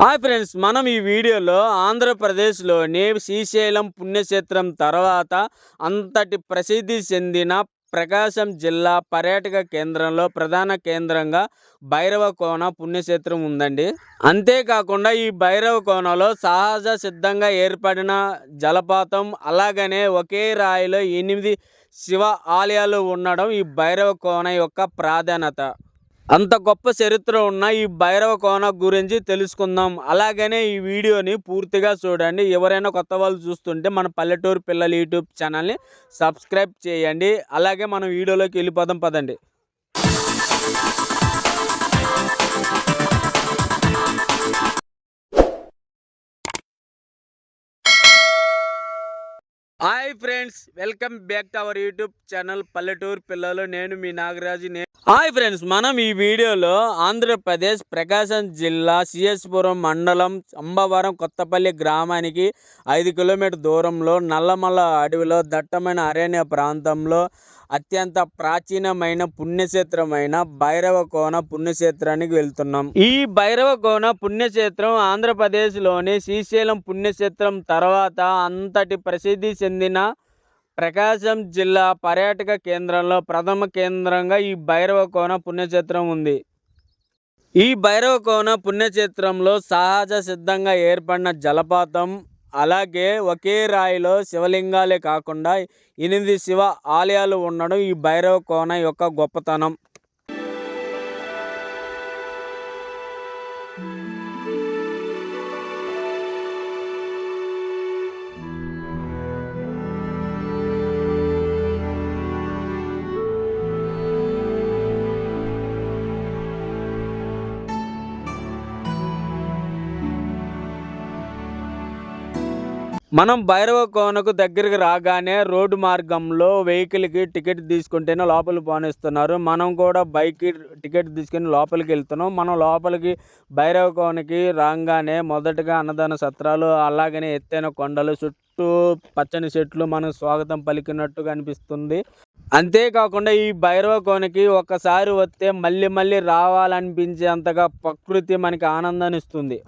Hi friends మనం ఈ వీడియోలో ఆంధ్రప్రదేశ్లోని శ్రీశైలం పుణ్యక్షేత్రం తర్వాత అంతటి ప్రసిద్ధి చెందిన ప్రకాశం జిల్లా పర్యాటక కేంద్రంలో ప్రధాన కేంద్రంగా భైరవ కోన పుణ్యక్షేత్రం ఉందండి. అంతేకాకుండా ఈ భైరవ కోనలో సహజ సిద్ధంగా ఏర్పడిన జలపాతం అలాగనే ఒకే రాయిలో ఎనిమిది శివ ఆలయాలు ఉండడం ఈ భైరవ కోన యొక్క ప్రాధాన్యత. అంత గొప్ప చరిత్ర ఉన్న ఈ భైరవ కోన గురించి తెలుసుకుందాం. అలాగనే ఈ వీడియోని పూర్తిగా చూడండి. ఎవరైనా కొత్త వాళ్ళు చూస్తుంటే మన పల్లెటూరు పిల్లల యూట్యూబ్ ఛానల్ని సబ్స్క్రైబ్ చేయండి. అలాగే మనం వీడియోలోకి వెళ్ళిపోదాం. పదండి. Hi friends welcome back to our YouTube channel పల్లెటూరు పిల్లలు. నేను మీ నాగరాజు నేను హాయ్ ఫ్రెండ్స్ మనం ఈ వీడియోలో ఆంధ్రప్రదేశ్ ప్రకాశం జిల్లా సిఎస్పురం మండలం అంబవరం కొత్తపల్లి గ్రామానికి ఐదు కిలోమీటర్ దూరంలో నల్లమల్ల అడవిలో దట్టమైన అరణ్య ప్రాంతంలో అత్యంత ప్రాచీనమైన పుణ్యక్షేత్రమైన భైరవకోన పుణ్యక్షేత్రానికి వెళ్తున్నాం. ఈ భైరవకోన పుణ్యక్షేత్రం ఆంధ్రప్రదేశ్లోని శ్రీశైలం పుణ్యక్షేత్రం తర్వాత అంతటి ప్రసిద్ధి చెందిన ప్రకాశం జిల్లా పర్యాటక కేంద్రంలో ప్రథమ కేంద్రంగా ఈ భైరవకోన పుణ్యక్షేత్రం ఉంది. ఈ భైరవకోన పుణ్యక్షేత్రంలో సహజ సిద్ధంగా ఏర్పడిన జలపాతం అలాగే ఒకే రాయిలో శివలింగాలే కాకుండా ఎనిమిది శివ ఆలయాలు ఉండడం ఈ భైరవ కోన యొక్క గొప్పతనం. మనం భైరవ కోనకు దగ్గరికి రాగానే రోడ్డు మార్గంలో వెహికల్కి టికెట్ తీసుకుంటేనే లోపలికి పోనిస్తున్నారు. మనం కూడా బైక్కి టికెట్ తీసుకుని లోపలికి వెళ్తున్నాం. మనం లోపలికి భైరవ కోనకి రాగానే మొదటగా అన్నదాన సత్రాలు అలాగనే ఎత్తైన కొండలు చుట్టూ పచ్చని చెట్లు మనం స్వాగతం పలికినట్టుగా అనిపిస్తుంది అంతేకాకుండా ఈ భైరవ కోనకి ఒకసారి వస్తే మళ్ళీ మళ్ళీ రావాలనిపించేంతగా ప్రకృతి మనకి ఆనందాన్ని ఇస్తుంది.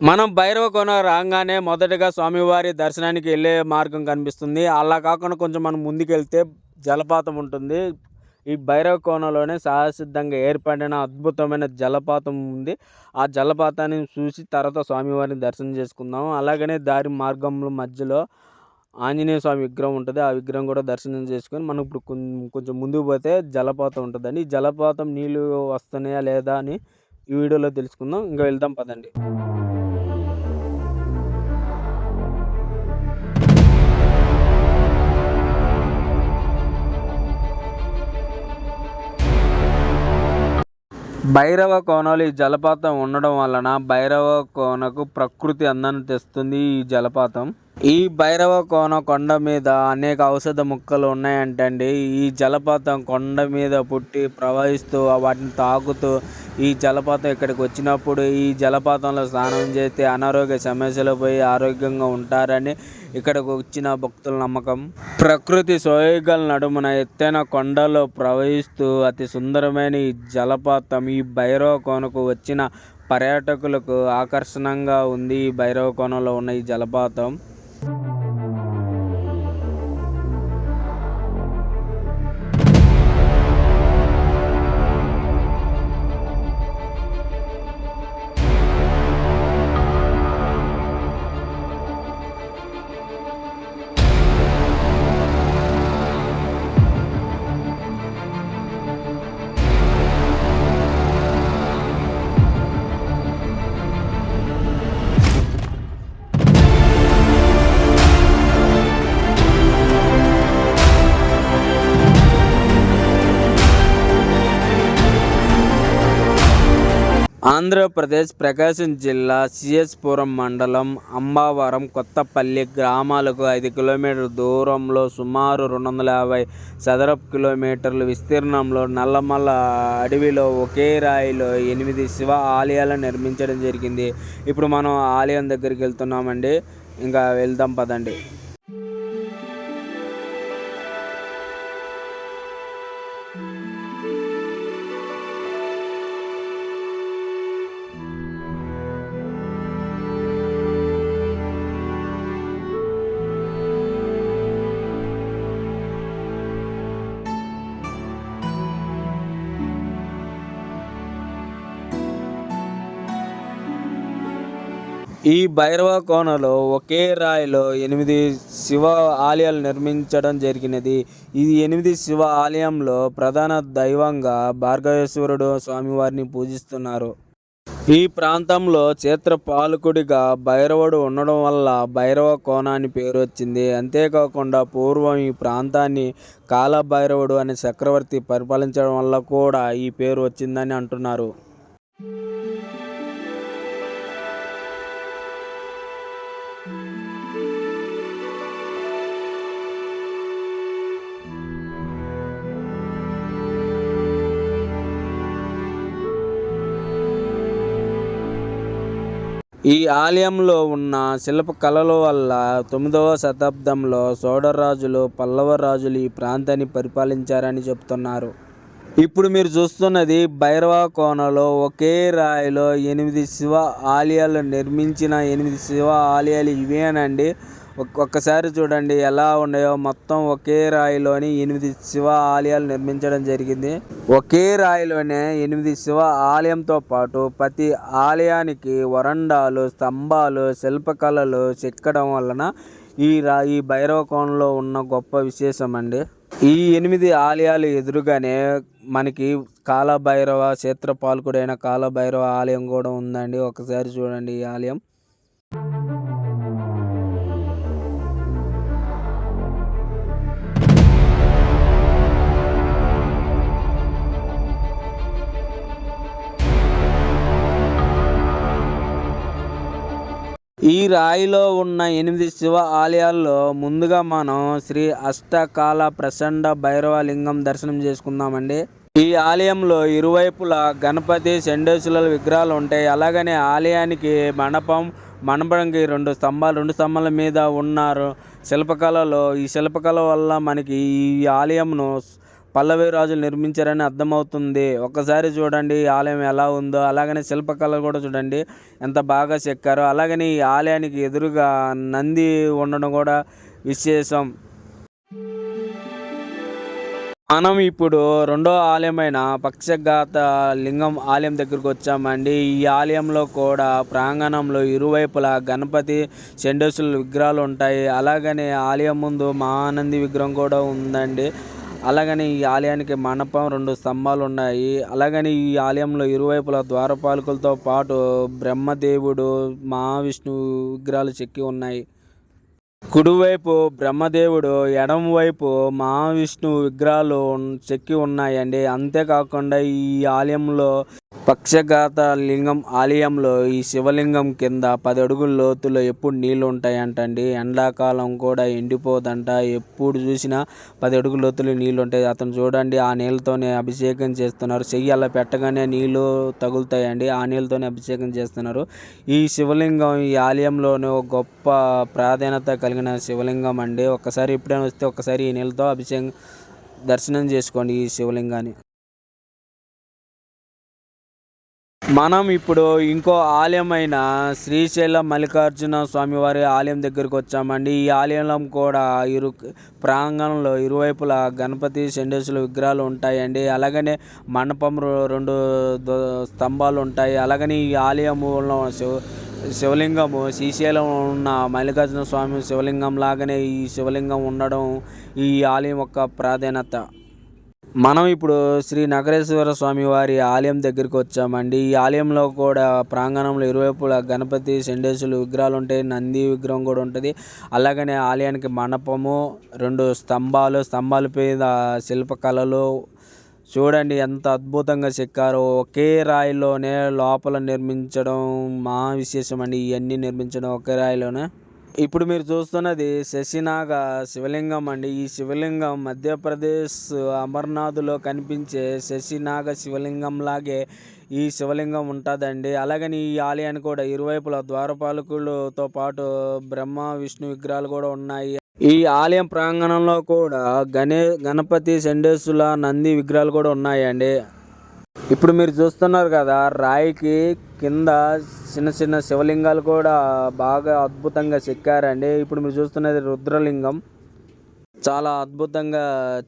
మనం భైరవ కొన రాగానే మొదటగా స్వామివారి దర్శనానికి వెళ్ళే మార్గం కనిపిస్తుంది. అలా కాకుండా కొంచెం మనం ముందుకెళ్తే జలపాతం ఉంటుంది. ఈ భైరవ కోనలోనే సహసిద్ధంగా ఏర్పడిన అద్భుతమైన జలపాతం ఉంది. ఆ జలపాతాన్ని చూసి తర్వాత స్వామివారిని దర్శనం చేసుకుందాం. అలాగనే దారి మార్గంలో మధ్యలో ఆంజనేయ స్వామి విగ్రహం ఉంటుంది. ఆ విగ్రహం కూడా దర్శనం చేసుకొని మనం ఇప్పుడు కొంచెం ముందుకు పోతే జలపాతం ఉంటుందండి ఈ జలపాతం నీళ్ళు వస్తున్నాయా లేదా అని ఈ వీడియోలో తెలుసుకుందాం. ఇంకా వెళ్దాం పదండి. భైరవ కోనలో ఈ జలపాతం ఉండడం వలన భైరవ కోనకు ప్రకృతి అందాన్ని తెస్తుంది ఈ జలపాతం. ఈ భైరవ కోన కొండ మీద అనేక ఔషధ మొక్కలు ఉన్నాయంటండి. ఈ జలపాతం కొండ మీద పుట్టి ప్రవహిస్తూ వాటిని తాకుతూ ఈ జలపాతం ఇక్కడికి వచ్చినప్పుడు ఈ జలపాతంలో స్నానం చేస్తే అనారోగ్య సమస్యలు పోయి ఆరోగ్యంగా ఉంటారని ఇక్కడికి వచ్చిన భక్తుల నమ్మకం. ప్రకృతి సోయగల నడుమున ఎత్తైన కొండలో ప్రవహిస్తూ అతి సుందరమైన ఈ జలపాతం ఈ భైరవ కోనకు వచ్చిన పర్యాటకులకు ఆకర్షణంగా ఉంది. ఈ భైరవ కోనలో ఉన్న ఈ జలపాతం. ఆంధ్రప్రదేశ్ ప్రకాశం జిల్లా సిఎస్పురం మండలం అంబావరం కొత్తపల్లి గ్రామాలకు ఐదు కిలోమీటర్ల దూరంలో సుమారు రెండు వందల యాభై చదరపు కిలోమీటర్ల విస్తీర్ణంలో నల్లమల్ల అడవిలో ఒకే రాయిలో ఎనిమిది శివ ఆలయాలను నిర్మించడం జరిగింది. ఇప్పుడు మనం ఆలయం దగ్గరికి వెళ్తున్నామండి. ఇంకా వెళ్దాం పదండి. ఈ భైరవ కోనలో ఒకే రాయిలో ఎనిమిది శివ ఆలయాలు నిర్మించడం జరిగినది. ఈ ఎనిమిది శివ ఆలయంలో ప్రధాన దైవంగా భార్గవేశ్వరుడు స్వామివారిని పూజిస్తున్నారు. ఈ ప్రాంతంలో క్షేత్రపాలకుడిగా భైరవుడు ఉండడం వల్ల భైరవ కోన అని పేరు వచ్చింది. అంతేకాకుండా పూర్వం ఈ ప్రాంతాన్ని కాలభైరవుడు అనే చక్రవర్తి పరిపాలించడం వల్ల కూడా ఈ పేరు వచ్చిందని అంటున్నారు. ఈ ఆలయంలో ఉన్న శిల్పకళల వల్ల తొమ్మిదవ శతాబ్దంలో సోడరాజులు పల్లవ రాజులు ఈ ప్రాంతాన్ని పరిపాలించారని చెప్తున్నారు. ఇప్పుడు మీరు చూస్తున్నది భైరవ కోనలో ఒకే రాయిలో ఎనిమిది శివ ఆలయాలు నిర్మించిన ఎనిమిది శివ ఆలయాలు ఇవేనండి. ఒక్కసారి చూడండి ఎలా ఉన్నాయో. మొత్తం ఒకే రాయిలోని ఎనిమిది శివ ఆలయాలు నిర్మించడం జరిగింది. ఒకే రాయిలోనే ఎనిమిది శివ ఆలయంతో పాటు ప్రతి ఆలయానికి వరండాలు స్తంభాలు శిల్పకళలు చెక్కడం వలన ఈ రా ఈ భైరవ కోణంలో ఉన్న గొప్ప విశేషం అండి ఈ ఎనిమిది ఆలయాలు ఎదురుగానే మనకి కాలభైరవ క్షేత్రపాలకుడైన కాలభైరవ ఆలయం కూడా ఉందండి. ఒకసారి చూడండి ఈ ఆలయం. ఈ రాయిలో ఉన్న ఎనిమిది శివ ఆలయాల్లో ముందుగా మనం శ్రీ అష్టకాల ప్రసండ భైరవ లింగం దర్శనం చేసుకుందామండి. ఈ ఆలయంలో ఇరువైపులా గణపతి చండేశ్వరుల విగ్రహాలు ఉంటాయి. అలాగనే ఆలయానికి మండపం మండపంకి రెండు స్తంభాలు రెండు స్తంభాల మీద ఉన్నారు శిల్పకళలో ఈ శిల్పకళ వల్ల మనకి ఈ ఆలయంను పల్లవి రాజులు నిర్మించారని అర్థమవుతుంది. ఒక్కసారి చూడండి ఈ ఆలయం ఎలా ఉందో అలాగనే శిల్పకళ కూడా చూడండి ఎంత బాగా చెక్కారో అలాగనే ఈ ఆలయానికి ఎదురుగా నంది ఉండడం కూడా విశేషం. మనం ఇప్పుడు రెండో ఆలయమైన పక్షఘాత లింగం ఆలయం దగ్గరకు వచ్చామండి. ఈ ఆలయంలో కూడా ప్రాంగణంలో ఇరువైపులా గణపతి చండేశ్వరుల విగ్రహాలు ఉంటాయి. అలాగనే ఆలయం ముందు మహానంది విగ్రహం కూడా ఉందండి. అలాగని ఈ ఆలయానికి మండపం రెండు స్తంభాలు ఉన్నాయి. అలాగని ఈ ఆలయంలో ఇరువైపులా ద్వారపాలకులతో పాటు బ్రహ్మదేవుడు మహావిష్ణువు విగ్రహాలు చెక్కి ఉన్నాయి. కుడివైపు బ్రహ్మదేవుడు ఎడమవైపు మహావిష్ణువు విగ్రహాలు చెక్కి ఉన్నాయండి. అంతేకాకుండా ఈ ఆలయంలో పక్షఘాత లింగం ఆలయంలో ఈ శివలింగం కింద పది అడుగుల లోతులో ఎప్పుడు నీళ్ళు ఉంటాయంటండి ఎండాకాలం కూడా ఎండిపోదంట. ఎప్పుడు చూసినా పది అడుగుల లోతులో నీళ్ళు ఉంటాయి అతను చూడండి ఆ నీళ్ళతోనే అభిషేకం చేస్తున్నారు. చెయ్యి అలా పెట్టగానే నీళ్ళు తగులుతాయండి. ఆ నీళ్ళతోనే అభిషేకం చేస్తున్నారు. ఈ శివలింగం ఈ ఆలయంలోనే ఒక గొప్ప ప్రాధాన్యత కలిగిన శివలింగం అండి. ఒక్కసారి ఎప్పుడైనా వస్తే ఒక్కసారి ఈ నీళ్ళతో అభిషేకం దర్శనం చేసుకోండి ఈ శివలింగాన్ని. మనం ఇప్పుడు ఇంకో ఆలయమైన శ్రీశైలం మల్లికార్జున స్వామివారి ఆలయం దగ్గరికి వచ్చామండి. ఈ ఆలయంలో కూడా ఇరు ప్రాంగణంలో ఇరువైపులా గణపతి షండేశ్వర విగ్రహాలు ఉంటాయండి. అలాగనే మండపం రెండు స్తంభాలు ఉంటాయి. అలాగనే ఈ ఆలయంలో శివ శివలింగము శ్రీశైలం ఉన్న మల్లికార్జున స్వామి శివలింగం లాగానే ఈ శివలింగం ఉండడం ఈ ఆలయం యొక్క ప్రాధాన్యత. మనం ఇప్పుడు శ్రీ నగరేశ్వర స్వామి వారి ఆలయం దగ్గరికి వచ్చామండి. ఈ ఆలయంలో కూడా ప్రాంగణంలో ఇరువైపులా గణపతి చండేశ్వరులు విగ్రహాలు ఉంటాయి. నంది విగ్రహం కూడా ఉంటుంది. అలాగనే ఆలయానికి మండపము రెండు స్తంభాలు స్తంభాల మీద శిల్పకళలు. చూడండి ఎంత అద్భుతంగా చెక్కారో. ఒకే రాయిలోనే లోపల నిర్మించడం మా విశేషం అండి ఇవన్నీ నిర్మించడం ఒకే రాయిలోనే. ఇప్పుడు మీరు చూస్తున్నది శశినాగ శివలింగం అండి. ఈ శివలింగం మధ్యప్రదేశ్ అమర్నాథ్లో కనిపించే శశినాగ శివలింగం లాగే ఈ శివలింగం ఉంటుందండి. అలాగని ఈ ఆలయాన్ని కూడా ఇరువైపులా ద్వారపాలకులతో పాటు బ్రహ్మ విష్ణు విగ్రహాలు కూడా ఉన్నాయి. ఈ ఆలయం ప్రాంగణంలో కూడా గణే గణపతి సెండేసుల నంది విగ్రహాలు కూడా ఉన్నాయండి. ఇప్పుడు మీరు చూస్తున్నారు కదా రాయికి కింద చిన్న చిన్న శివలింగాలు కూడా బాగా అద్భుతంగా చెక్కారండి. ఇప్పుడు మీరు చూస్తున్నది రుద్రలింగం. చాలా అద్భుతంగా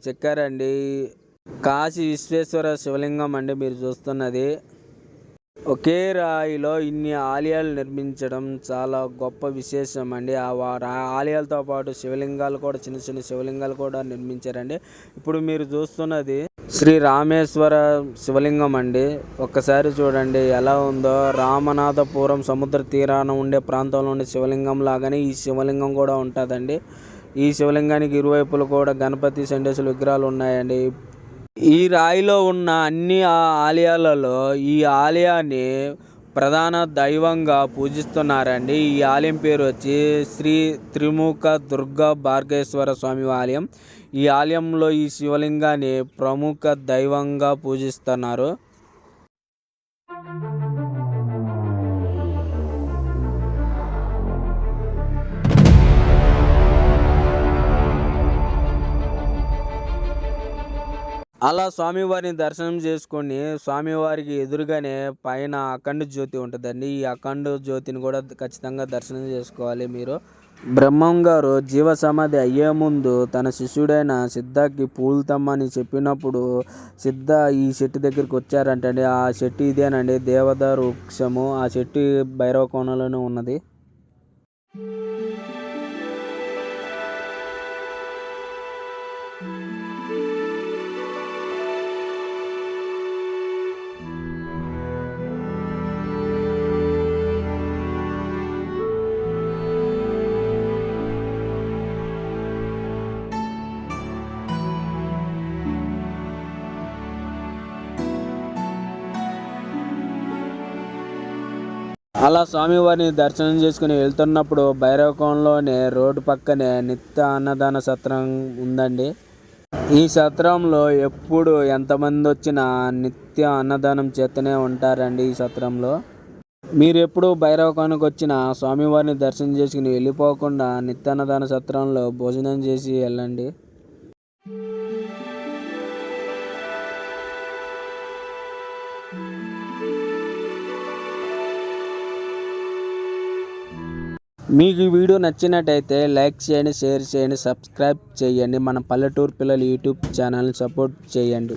చెక్కారండి. కాశీ విశ్వేశ్వర శివలింగం అండి మీరు చూస్తున్నది. ఒకే రాయిలో ఇన్ని ఆలయాలు నిర్మించడం చాలా గొప్ప విశేషం అండి. ఆ ఆలయాలతో పాటు శివలింగాలు కూడా చిన్న చిన్న శివలింగాలు కూడా నిర్మించారండి. ఇప్పుడు మీరు చూస్తున్నది శ్రీ రామేశ్వర శివలింగం అండి. ఒక్కసారి చూడండి ఎలా ఉందో. రామనాథపురం సముద్ర తీరాన ఉండే ప్రాంతంలో ఉండే శివలింగం లాగానే ఈ శివలింగం కూడా ఉంటుందండి. ఈ శివలింగానికి ఇరువైపులు కూడా గణపతి సండేశ్వర విగ్రహాలు ఉన్నాయండి. ఈ రాయిలో ఉన్న అన్ని ఆలయాలలో ఈ ఆలయాన్ని ప్రధాన దైవంగా పూజిస్తున్నారండి. ఈ ఆలయం పేరు వచ్చి శ్రీ త్రిముఖ దుర్గా భార్గేశ్వర స్వామి ఆలయం. ఈ ఆలయంలో ఈ శివలింగాన్ని ప్రముఖ దైవంగా పూజిస్తున్నారు. అలా స్వామివారిని దర్శనం చేసుకొని స్వామివారికి ఎదురుగానే పైన అఖండ జ్యోతి ఉంటుందండి. ఈ అఖండ జ్యోతిని కూడా ఖచ్చితంగా దర్శనం చేసుకోవాలి మీరు. బ్రహ్మం గారు జీవ సమాధి అయ్యే ముందు తన శిష్యుడైన సిద్ధకి పూలుతమ్మని చెప్పినప్పుడు సిద్ధ ఈ చెట్టు దగ్గరికి వచ్చారంటండి. ఆ చెట్టు ఇదేనండి దేవదారు వృక్షము. ఆ చెట్టు భైరవ కోణంలోనే ఉన్నది. అలా స్వామివారిని దర్శనం చేసుకుని వెళ్తున్నప్పుడు భైరవకంలోనే రోడ్డు పక్కనే నిత్య అన్నదాన సత్రం ఉందండి. ఈ సత్రంలో ఎప్పుడు ఎంతమంది వచ్చినా నిత్య అన్నదానం చేస్తూనే ఉంటారండి ఈ సత్రంలో. మీరు ఎప్పుడు భైరవకానికి వచ్చిన స్వామివారిని దర్శనం చేసుకుని వెళ్ళిపోకుండా నిత్య అన్నదాన సత్రంలో భోజనం చేసి వెళ్ళండి. మీకు ఈ వీడియో నచ్చినట్టయితే లైక్ చేయండి షేర్ చేయండి సబ్స్క్రైబ్ చేయండి. మన పల్లెటూరు పిల్లలు యూట్యూబ్ ఛానల్ని సపోర్ట్ చేయండి.